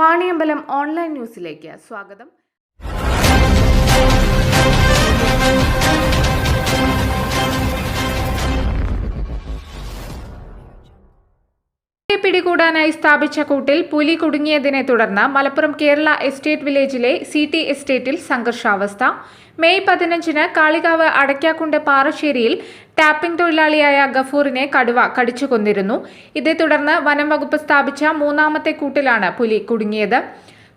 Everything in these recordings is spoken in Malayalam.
വാണിയമ്പലം ഓൺലൈൻ ന്യൂസിലേക്ക് സ്വാഗതം. പിടികൂടാനായി സ്ഥാപിച്ച കൂട്ടിൽ പുലി കുടുങ്ങിയതിനെ തുടർന്ന് മലപ്പുറം കേരള എസ്റ്റേറ്റ് വില്ലേജിലെ സി ടി എസ്റ്റേറ്റിൽ സംഘർഷാവസ്ഥ. മെയ് പതിനഞ്ചിന് കാളികാവ് അടയ്ക്കാക്കുണ്ട് പാറശ്ശേരിയിൽ ടാപ്പിംഗ് തൊഴിലാളിയായ ഗഫൂറിനെ കടുവ കടിച്ചു കൊന്നിരുന്നു. ഇതേ തുടർന്ന് വനം വകുപ്പ് സ്ഥാപിച്ച മൂന്നാമത്തെ കൂട്ടിലാണ് പുലി കുടുങ്ങിയത്.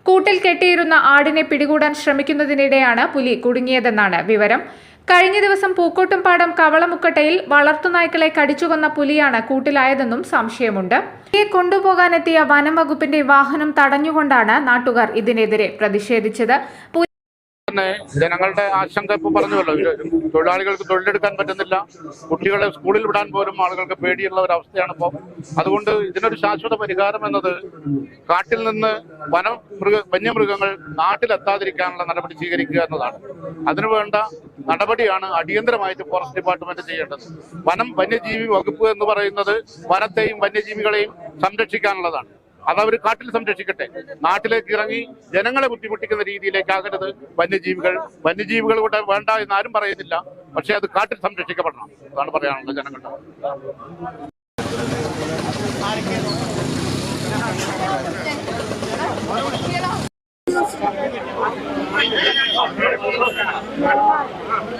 കൂട്ടിൽ കെട്ടിയിരുന്ന ആടിനെ പിടികൂടാൻ ശ്രമിക്കുന്നതിനിടെയാണ് പുലി കുടുങ്ങിയതെന്നാണ് വിവരം. കഴിഞ്ഞ ദിവസം പൂക്കോട്ടുംപാടം കവളമുക്കട്ടയിൽ വളർത്തുനായ്ക്കളെ കടിച്ചുകൊന്ന പുലിയാണ് കൂട്ടിലായതെന്നും സംശയമുണ്ട്. പുലിയെ കൊണ്ടുപോകാനെത്തിയ വനം വകുപ്പിന്റെ വാഹനം തടഞ്ഞുകൊണ്ടാണ് നാട്ടുകാർ ഇതിനെതിരെ പ്രതിഷേധിച്ചത്. ജനങ്ങളുടെ ആശങ്ക ഇപ്പൊ പറഞ്ഞുവല്ലോ തൊഴിലാളികൾക്ക് തൊഴിലെടുക്കാൻ പറ്റുന്നില്ല കുട്ടികളെ സ്കൂളിൽ വിടാൻ പോലും ആളുകൾക്ക് പേടിയുള്ള ഒരു അവസ്ഥയാണ് ഇപ്പോൾ അതുകൊണ്ട് ഇതിനൊരു ശാശ്വത പരിഹാരം എന്നത് കാട്ടിൽ നിന്ന് വനം മൃഗ വന്യമൃഗങ്ങൾ നാട്ടിലെത്താതിരിക്കാനുള്ള നടപടി സ്വീകരിക്കുക എന്നതാണ്. അതിനുവേണ്ട നടപടിയാണ് അടിയന്തരമായിട്ട് ഫോറസ്റ്റ് ഡിപ്പാർട്ട്മെന്റ് ചെയ്യേണ്ടത്. വനം വന്യജീവി വകുപ്പ് എന്ന് പറയുന്നത് വനത്തെയും വന്യജീവികളെയും സംരക്ഷിക്കാനുള്ളതാണ്. അതവർ കാട്ടിൽ സംരക്ഷിക്കട്ടെ. നാട്ടിലേക്ക് ഇറങ്ങി ജനങ്ങളെ ബുദ്ധിമുട്ടിക്കുന്ന രീതിയിലേക്കാകരുത്. വന്യജീവികൾ വന്യജീവികൾ കൂടെ വേണ്ട എന്ന് ആരും പറയുന്നില്ല. പക്ഷേ അത് കാട്ടിൽ സംരക്ഷിക്കപ്പെടണം. അതാണ് പറയാനുള്ളത് ജനങ്ങളുടെ.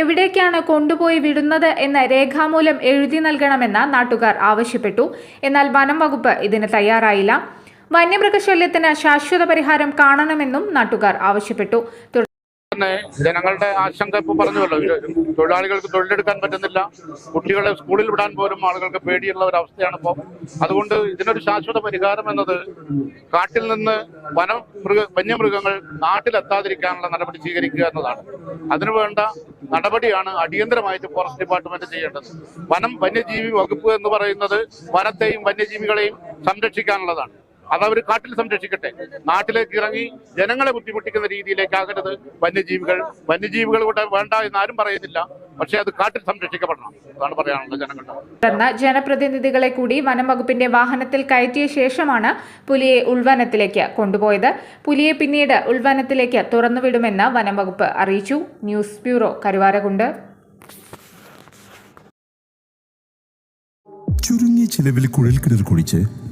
എവിടേക്കാണ് കൊണ്ടുപോയി വിടുന്നത് എന്ന് രേഖാമൂലം എഴുതി നൽകണമെന്ന് നാട്ടുകാർ ആവശ്യപ്പെട്ടു. എന്നാൽ വനം വകുപ്പ് ഇതിന് തയ്യാറായില്ല. വന്യമൃഗശല്യത്തിന് ശാശ്വത പരിഹാരം കാണണമെന്നും നാട്ടുകാർ ആവശ്യപ്പെട്ടു. തന്നെ ജനങ്ങളുടെ ആശങ്ക ഇപ്പൊ പറഞ്ഞുവല്ലോ. തൊഴിലാളികൾക്ക് തൊഴിലെടുക്കാൻ പറ്റുന്നില്ല. കുട്ടികളെ സ്കൂളിൽ വിടാൻ പോലും ആളുകൾക്ക് പേടിയുള്ള ഒരു അവസ്ഥയാണ് ഇപ്പോൾ അതുകൊണ്ട് ഇതിനൊരു ശാശ്വത പരിഹാരം എന്നത് കാട്ടിൽ നിന്ന് വനം മൃഗ വന്യമൃഗങ്ങൾ നാട്ടിലെത്താതിരിക്കാനുള്ള നടപടി സ്വീകരിക്കുക എന്നതാണ്. അതിനുവേണ്ട നടപടിയാണ് അടിയന്തരമായിട്ട് ഫോറസ്റ്റ് ഡിപ്പാർട്ട്മെന്റ് ചെയ്യേണ്ടത്. വനം വന്യജീവി വകുപ്പ് എന്ന് പറയുന്നത് വനത്തെയും വന്യജീവികളെയും സംരക്ഷിക്കാനുള്ളതാണ്. അതവർ കാട്ടിൽ സംരക്ഷിക്കട്ടെ. നാട്ടിലേക്ക് ഇറങ്ങി ജനങ്ങളെ ബുദ്ധിമുട്ടിക്കുന്ന രീതിയിലേക്കാകരുത്. വന്യജീവികൾ വന്യജീവികൾ കൂടെ വേണ്ട എന്ന് ആരും പറയുന്നില്ല. പക്ഷെ അത് കാട്ടിൽ സംരക്ഷിക്കപ്പെടണം. അതാണ് പറയാനുള്ളത് ജനങ്ങളുടെ തുടർന്ന് ജനപ്രതിനിധികളെ കൂടി വനം വകുപ്പിന്റെ വാഹനത്തിൽ കയറ്റിയ ശേഷമാണ് പുലിയെ ഉൾവനത്തിലേക്ക് കൊണ്ടുപോയത്. പുലിയെ പിന്നീട് ഉൾവനത്തിലേക്ക് തുറന്നുവിടുമെന്ന് വനം വകുപ്പ് അറിയിച്ചു. News bureau Karuvarakund. ചുരുങ്ങിയ ചിലവിൽ കുഴൽക്കിണർ കുഴിച്ച്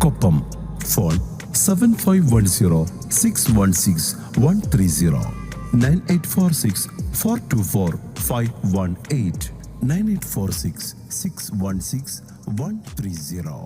Koppam phone seven five one zero six one six one three zero nine eight four six four two four five one eight nine eight four six six one six one three zero